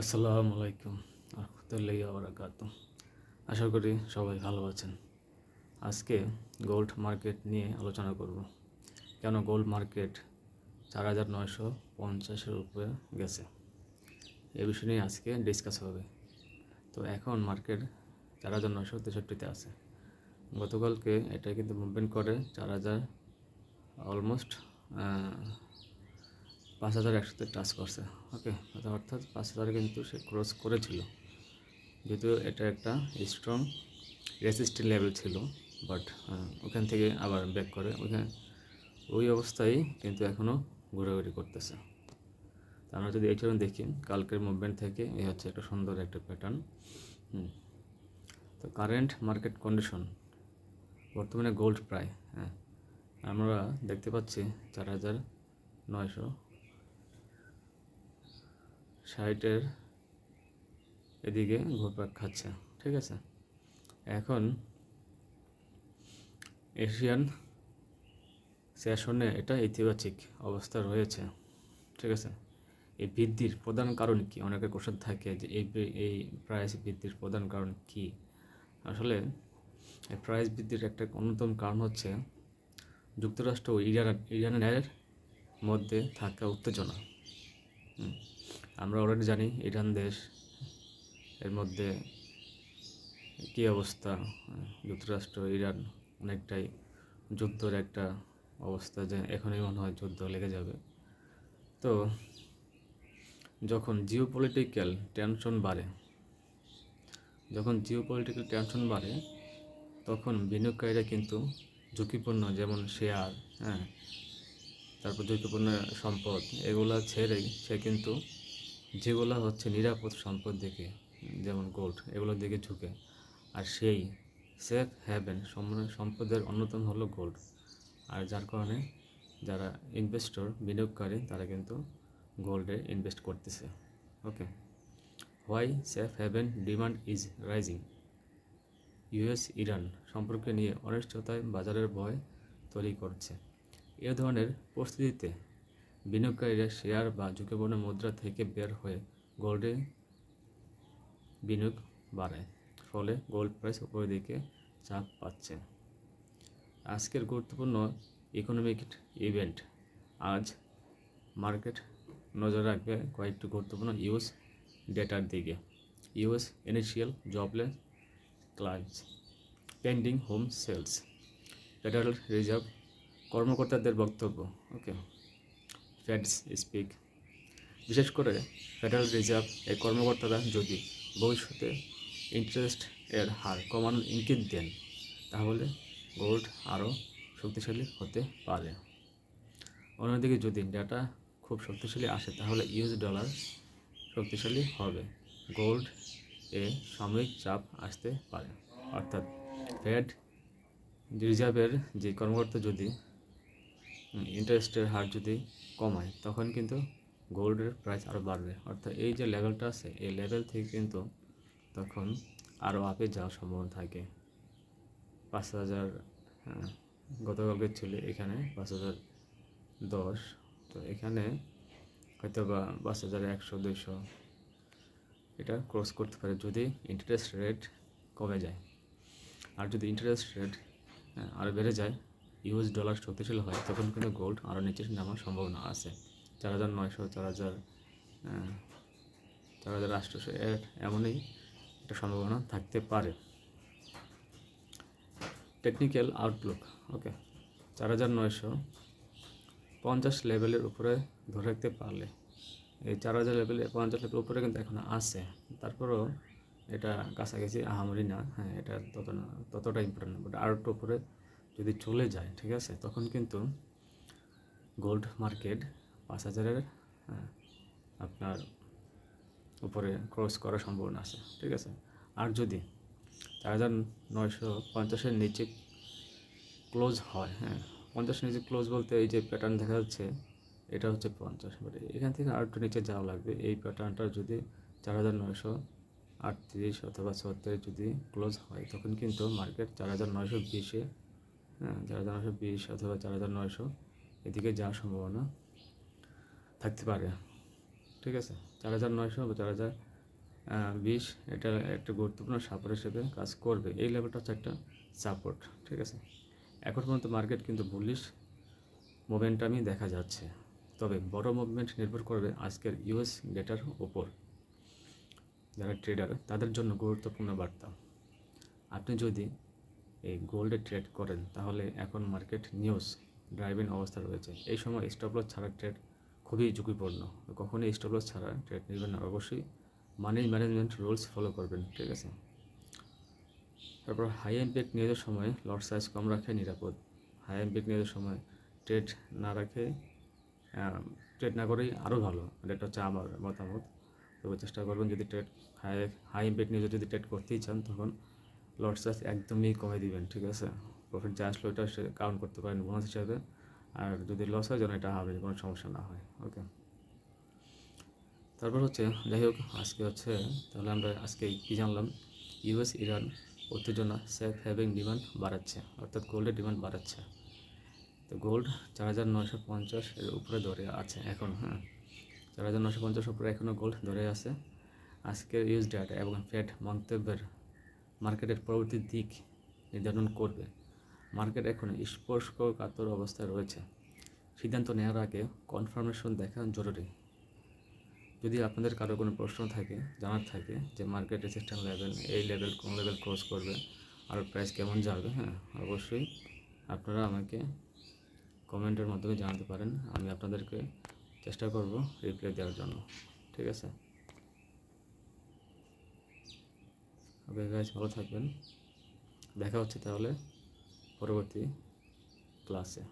আসসালামু আলাইকুম রহমতুল্লাহ বারাকাত আশা করি সবাই ভালো আছেন। আজকে গোল্ড মার্কেট নিয়ে আলোচনা করব। কেন গোল্ড মার্কেট চার হাজার নয়শো পঞ্চাশের উপরে গেছে? এ বিষয় নিয়ে আজকে ডিসকাস হবে। তো এখন মার্কেট চার হাজার নয়শো তেষট্টিতে আছে। গতকালকে এটা কিন্তু মুভমেন্ট করে চার হাজার অলমোস্ট পাঁচ হাজার একসাথে টাচ করছে। ওকে অর্থাৎ পাঁচ হাজার কিন্তু সে ক্রস করেছিল। যেহেতু এটা একটা স্ট্রং রেসিস্টেন্ট লেভেল ছিল বাট ওখান থেকে আবার ব্যাক করে। ওখানে ওই অবস্থায় কিন্তু এখনও ঘোরাঘুরি করতেছে। আমরা যদি এই জন্য দেখি, কালকের মুভমেন্ট থেকে এই হচ্ছে একটা সুন্দর একটা প্যাটার্ন তো কারেন্ট মার্কেট কন্ডিশন বর্তমানে গোল্ড প্রায় হ্যাঁ আমরা দেখতে পাচ্ছি চার হাজার নয়শো ষাটের এদিকে ঘুরপাক খাচ্ছে, ঠিক আছে? এখন এশিয়ান সেশনে এটা ইতিবাচক অবস্থা রয়েছে, ঠিক আছে? এই বৃদ্ধির প্রধান কারণ কি? অনেকের কোশ্চেন থাকে যে এই এই প্রাইস বৃদ্ধির প্রধান কারণ কি? আসলে এই প্রাইস বৃদ্ধির একটা অন্যতম কারণ হচ্ছে যুক্তরাষ্ট্র ও ইরান ইরানের মধ্যে থাকা উত্তেজনা। আমরা অলরেডি জানি ইরান দেশ, এর মধ্যে কী অবস্থা, যুক্তরাষ্ট্র, ইরান অনেকটাই যুদ্ধের একটা অবস্থা যে এখনই মনে হয় যুদ্ধ লেগে যাবে। তো যখন জিও পলিটিক্যাল টেনশন বাড়ে, যখন জিও পলিটিক্যাল টেনশন বাড়ে, তখন বিনিয়োগকারীরা কিন্তু ঝুঁকিপূর্ণ যেমন শেয়ার হ্যাঁ তারপর ঝুঁকিপূর্ণ সম্পদ, এগুলো ছেড়েই সে কিন্তু যেগুলো হচ্ছে নিরাপদ সম্পদ দিকে, যেমন গোল্ড এগুলোর দিকে ঝুঁকে। আর সেই সেফ হ্যাভেন সম্পদের অন্যতম হলো গোল্ড আর যার কারণে যারা ইনভেস্টর বিনিয়োগকারী, তারা কিন্তু গোল্ডে ইনভেস্ট করতেছে। Okay why safe haven demand is rising US Iran সম্পর্কে নিয়ে অনিশ্চয়তায় বাজারের ভয় তৈরি করছে। এ ধরনের পরিস্থিতিতে বিনিয়োগকারীরা শেয়ার বা ঝুঁকিপূর্ণ মুদ্রা থেকে বের হয়ে গোল্ডে বিনিয়োগ বাড়ায়, ফলে গোল্ড প্রাইস উপরের দিকে চাপ পাচ্ছে। আজকের গুরুত্বপূর্ণ ইকোনমিক ইভেন্ট আজ মার্কেট নজর রাখবে কয়েকটি গুরুত্বপূর্ণ ইউএস ডেটার দিকে। US initial jobless claims pending home sales Federal Reserve কর্মকর্তাদের বক্তব্য ওকে ফেডস স্পিক। বিশেষ করে ফেডারেল রিজার্ভ এই কর্মকর্তারা যদি ভবিষ্যতে ইন্টারেস্ট এর হার কমানোর ইঙ্গিত দেন, তাহলে গোল্ড আরও শক্তিশালী হতে পারে। অন্যদিকে যদি ডাটা খুব শক্তিশালী আসে, তাহলে ইউএস ডলার শক্তিশালী হবে। গোল্ড এ সাময়িক চাপ আসতে পারে। অর্থাৎ ফেড রিজার্ভের যে কর্মকর্তা যদি ইন্টারেস্টের হার যদি কমায় তখন কিন্তু গোল্ডের প্রাইস আরও বাড়বে। অর্থাৎ এই যে লেভেলটা আছে এই লেভেল থেকে কিন্তু তখন আরও আপে যাওয়ার সম্ভাবনা থাকে। পাঁচ হাজার হ্যাঁ, গতকালকে ছিল এখানে পাঁচ হাজার দশ। তো এখানে হয়তো বা পাঁচ হাজার একশো দুইশো এটা ক্রস করতে পারে যদি ইন্টারেস্ট রেট কমে যায়। আর যদি ইন্টারেস্ট রেট আরও বেড়ে যায় ইউএস ডলার শক্তিশালী হয়, তখন কিন্তু গোল্ড আরও নিচে নামার সম্ভাবনা আছে। চার হাজার নয়শো, চার হাজার চার হাজার আটশোশো এমনই একটা সম্ভাবনা থাকতে পারে। টেকনিক্যাল আউটলুক, ওকে, চার হাজার নয়শো, পঞ্চাশ লেভেলের উপরে ধরে রাখতে পারলে, এই চার হাজার লেভেলে, পঞ্চাশ লেভেলের উপরে কিন্তু এখন আছে। তারপরেও এটা কাছাকাছি আহামরি না হ্যাঁ এটা তত না ততটা ইম্পর্টেন্ট বাট আর একটু উপরে যদি চলে যায়, ঠিক আছে, তখন কিন্তু গোল্ড মার্কেট পাঁচ হাজারের আপনার উপরে ক্রস করার সম্ভাবনা আছে, ঠিক আছে। আর যদি চার হাজার নয়শো পঞ্চাশের নিচে ক্লোজ হয় হ্যাঁ পঞ্চাশের নিচে ক্লোজ বলতে এই যে প্যাটার্ন দেখা যাচ্ছে, এটা হচ্ছে পঞ্চাশ। বাট এখান থেকে আর একটু নিচে যাওয়া লাগবে, এই প্যাটার্নটা যদি চার হাজার নয়শো আটত্রিশ অথবা ছত্রিশ যদি ক্লোজ হয়, তখন কিন্তু মার্কেট চার হাজার নয়শো বিশে হ্যাঁ চার হাজার নয়শো বিশ অথবা চার হাজার নয়শো, এদিকে যাওয়ার সম্ভাবনা থাকতে পারে। ঠিক আছে? চার হাজার নয়শো বা চার হাজার বিশ, এটা একটা গুরুত্বপূর্ণ সাপোর্ট হিসেবে কাজ করবে। এই লেভেলটা হচ্ছে একটা সাপোর্ট ঠিক আছে? এখন পর্যন্ত মার্কেট কিন্তু বুলিশ মোমেন্টামই দেখা যাচ্ছে। তবে বড় মুভমেন্ট নির্ভর করবে আজকের ইউএস ডেটার ওপর যারা ট্রেডার তাদের জন্য গুরুত্বপূর্ণ বার্তা। আপনি যদি এই গোল্ডে ট্রেড করেন, তাহলে এখন মার্কেট নিউজ ড্রাইভিং অবস্থা রয়েছে। এই সময় স্টপ লস ছাড়া ট্রেড খুবই ঝুঁকিপূর্ণ। কখনোই স্টপ লস ছাড়া ট্রেড নেবেন না, অবশ্যই মানি ম্যানেজমেন্ট রুলস ফলো করবেন, ঠিক আছে? তারপর হাই ইম্প্যাক্ট নিউজের সময় লট সাইজ কম রাখে, নিরাপদ। হাই ইম্প্যাক্ট নিউজের সময় ট্রেড না রাখে ট্রেড না করেই আরও ভালো। মানে এটা হচ্ছে আমার মতামত। তবে চেষ্টা করবেন যদি ট্রেড হাই হাই ইম্প্যাক্ট নিউজে যদি ট্রেড করতেই চান, তখন লট চার্জ একদমই কমে দিবেন, ঠিক আছে? প্রফিট যা আসলো সে কাউন্ট করতে পারেন বোনাস হিসাবে। আর যদি লস হয়, যেন এটা হবে, কোনো সমস্যা না হয় ওকে তারপর হচ্ছে, যাই হোক, আজকে হচ্ছে, তাহলে আমরা আজকে কী জানলাম? ইউএস ইরান উত্তেজনা সেফ হ্যাভিং ডিমান্ড বাড়াচ্ছে, অর্থাৎ গোল্ডের ডিমান্ড বাড়াচ্ছে। তো গোল্ড চার হাজার নশো পঞ্চাশ এর উপরে ধরে আছে এখন হ্যাঁ? চার হাজার নশো পঞ্চাশ উপরে এখনও গোল্ড ধরে আছে। আজকের ইউজ ডাটা এবং ফেড মন্তব্যের মার্কেটের পরবর্তী দিক নির্ধারণ করবে। মার্কেট এখন স্পর্শকাতর অবস্থায় রয়েছে। সিদ্ধান্ত নেওয়ার আগে কনফার্মেশন দেখা জরুরি। যদি আপনাদের কারও কোনো প্রশ্ন থাকে, জানার থাকে যে মার্কেট রেজিস্ট্যান্ট লেভেল এই লেভেল কোন লেভেল ক্রস করবে, আর প্রাইস কেমন যাবে হ্যাঁ অবশ্যই আপনারা আমাকে কমেন্টের মাধ্যমে জানাতে পারেন। আমি আপনাদেরকে চেষ্টা করব রিপ্লাই দেওয়ার জন্য। ঠিক আছে? ওকে গাইজ ভালো থাকবেন। দেখা হচ্ছে তাহলে পরবর্তী ক্লাসে